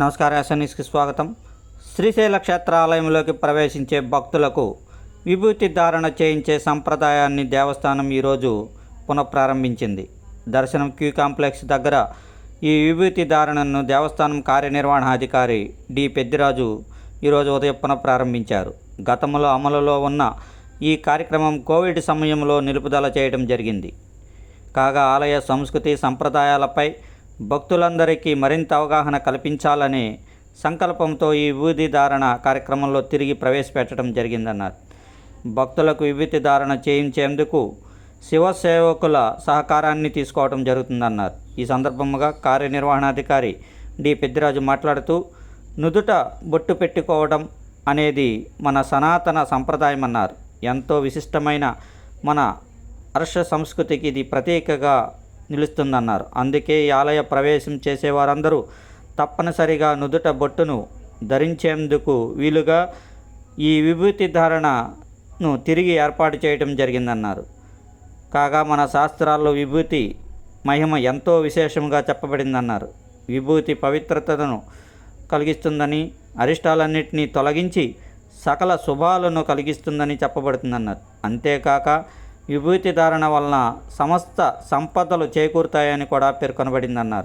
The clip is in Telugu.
నమస్కారం ఎస్ఎన్ఎస్కి స్వాగతం. శ్రీశైల క్షేత్రాలయంలోకి ప్రవేశించే భక్తులకు విభూతి ధారణ చేయించే సంప్రదాయాన్ని దేవస్థానం ఈరోజు పునఃప్రారంభించింది. దర్శనం క్యూ కాంప్లెక్స్ దగ్గర ఈ విభూతి ధారణను దేవస్థానం కార్యనిర్వహణాధికారి డి. పెద్దిరాజు ఈరోజు ఉదయం పునఃప్రారంభించారు. గతంలో అమలులో ఉన్న ఈ కార్యక్రమం కోవిడ్ సమయంలో నిలుపుదల చేయడం జరిగింది. కాగా ఆలయ సంస్కృతి సంప్రదాయాలపై భక్తులందరికీ మరింత అవగాహన కల్పించాలనే సంకల్పంతో ఈ విభూతి ధారణ కార్యక్రమంలో తిరిగి ప్రవేశపెట్టడం జరిగిందన్నారు. భక్తులకు విభూతి ధారణ చేయించేందుకు శివసేవకుల సహకారాన్ని తీసుకోవడం జరుగుతుందన్నారు. ఈ సందర్భంగా కార్యనిర్వహణాధికారి డి. పెద్దిరాజు మాట్లాడుతూ నుదుట బొట్టు పెట్టుకోవడం అనేది మన సనాతన సంప్రదాయం అన్నారు ఎంతో విశిష్టమైన మన హర్ష సంస్కృతికి ఇది ప్రత్యేకగా నిలుస్తుందన్నారు. అందుకే ఈ ఆలయ ప్రవేశం చేసేవారందరూ తప్పనిసరిగా నుదుట బొట్టును ధరించేందుకు వీలుగా ఈ విభూతి ధారణను తిరిగి ఏర్పాటు చేయడం జరిగిందన్నారు. కాగా మన శాస్త్రాల్లో విభూతి మహిమ ఎంతో విశేషంగా చెప్పబడిందన్నారు. విభూతి పవిత్రతను కలిగిస్తుందని అరిష్టాలన్నింటినీ తొలగించి సకల శుభాలను కలిగిస్తుందని చెప్పబడుతుందన్నారు. అంతేకాక విభూతి ధారణ వలన సమస్త సంపదలు చేకూరుతాయని కూడా పేర్కొనబడిందన్నారు.